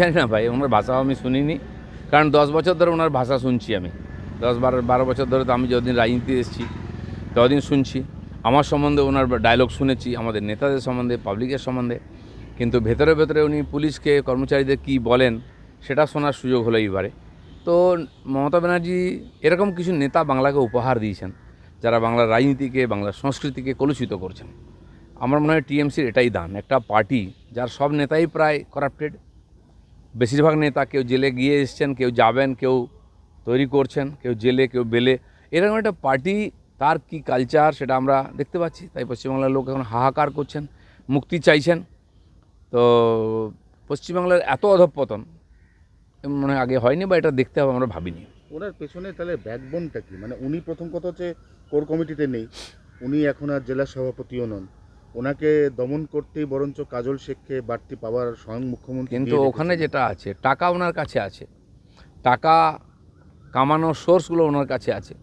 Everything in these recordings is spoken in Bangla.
জানি না ভাই, ওনার ভাষাও আমি শুনিনি। কারণ দশ বছর ধরে ওনার ভাষা শুনছি আমি। দশ বারো বারো বছর ধরে তো আমি যতদিন রাজনীতি এসেছি, ততদিন শুনছি। আমার সম্বন্ধে ওনার ডায়লগ শুনেছি, আমাদের নেতাদের সম্বন্ধে পাবলিকের সম্বন্ধে। কিন্তু ভেতরে ভেতরে উনি পুলিশকে, কর্মচারীদের কি বলেন, সেটা শোনার সুযোগ হলো এইবারে। তো মমতা ব্যানার্জি এরকম কিছু নেতা বাংলাকে উপহার দিয়েছেন, যারা বাংলার রাজনীতিকে, বাংলার সংস্কৃতিকে কলুষিত করছেন। আমার মনে হয় টিএমসির এটাই দান, একটা পার্টি যার সব নেতাই প্রায় করাপ্টেড বেশিরভাগ নেতা কেউ জেলে গিয়ে এসছেন, কেউ যাবেন, কেউ তৈরি করছেন, কেউ জেলে, কেউ বেলে। এরকম একটা পার্টি, তার কি কালচার সেটা আমরা দেখতে পাচ্ছি। তাই পশ্চিমবাংলার লোক এখন হাহাকার করছেন, মুক্তি চাইছেন। তো পশ্চিমবাংলার এত অধঃপতন মনে হয় আগে হয়নি বা এটা দেখতে হবে, আমরা ভাবিনি। ওনার পেছনে তাহলে ব্যাকবোনটা কি? মানে উনি প্রথম কথা হচ্ছে কোর কমিটিতে নেই। উনি এখন আর জেলা সভাপতিও নন। ওনাকে দমন করতেই বরঞ্চ কাজল শেখকে বাড়তি পাওয়ার স্বয়ং মুখ্যমন্ত্রী কিন্তু ওখানে যেটা আছে টাকা ওনার কাছে আছে। টাকা কামানোর সোর্সগুলো ওনার কাছে আছে।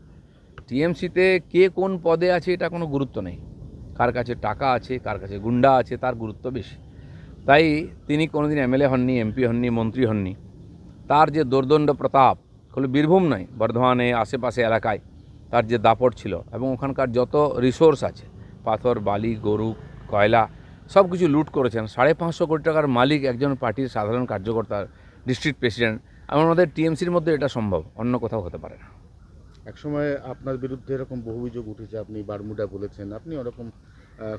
টিএমসিতে কে কোন পদে আছে এটা কোনো গুরুত্ব নেই। কার কাছে টাকা আছে কার কাছে গুন্ডা আছে তার গুরুত্ব বেশি। তাই তিনি কোনোদিন এমএলএ হননি এমপি হননি মন্ত্রী হননি। তার যে দোর্দণ্ড প্রতাপ হলো বীরভূম নয় বর্ধমানে আশেপাশে এলাকায় তার যে দাপট ছিল এবং ওখানকার যত রিসোর্স আছে পাথর বালি গরু কয়লা সব কিছু লুট করেছেন। সাড়ে পাঁচশো কোটি টাকার মালিক একজন পার্টির সাধারণ কার্যকর্তা ডিস্ট্রিক্ট প্রেসিডেন্ট। আমার মধ্যে টিএমসির মধ্যে এটা সম্ভব অন্য কোথাও হতে পারে না। একসময় আপনার বিরুদ্ধে এরকম বহু অভিযোগ উঠেছে আপনি বারমুডা বলেছেন আপনি ওরকম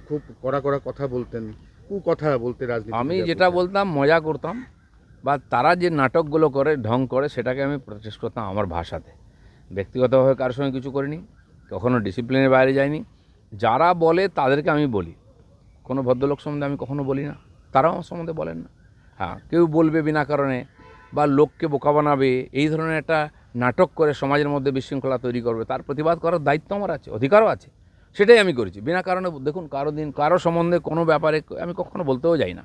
খুব কড়া কড়া কথা বলতেন কু কথা বলতে রাজনীতি আমি যেটা বলতাম মজা করতাম বা তারা যে নাটকগুলো করে ঢং করে সেটাকে আমি প্রচেষ্ট করতাম আমার ভাষাতে। ব্যক্তিগতভাবে কারোর সঙ্গে কিছু করিনি কখনো ডিসিপ্লিনের বাইরে যাইনি। যারা বলে তাদেরকে আমি বলি। কোনো ভদ্রলোক সম্বন্ধে আমি কখনো বলি না। তারাও আমার সম্বন্ধে বলেন না। হ্যাঁ কেউ বলবে বিনা কারণে বা লোককে বোকা বানাবে, এই ধরনের একটা নাটক করে সমাজের মধ্যে বিশৃঙ্খলা তৈরি করবে, তার প্রতিবাদ করার দায়িত্ব আমার আছে, অধিকারও আছে। সেটাই আমি করেছি। বিনা কারণে, দেখুন, কারও দিন, কারও সম্বন্ধে কোনো ব্যাপারে আমি কখনো বলতেও যাই না।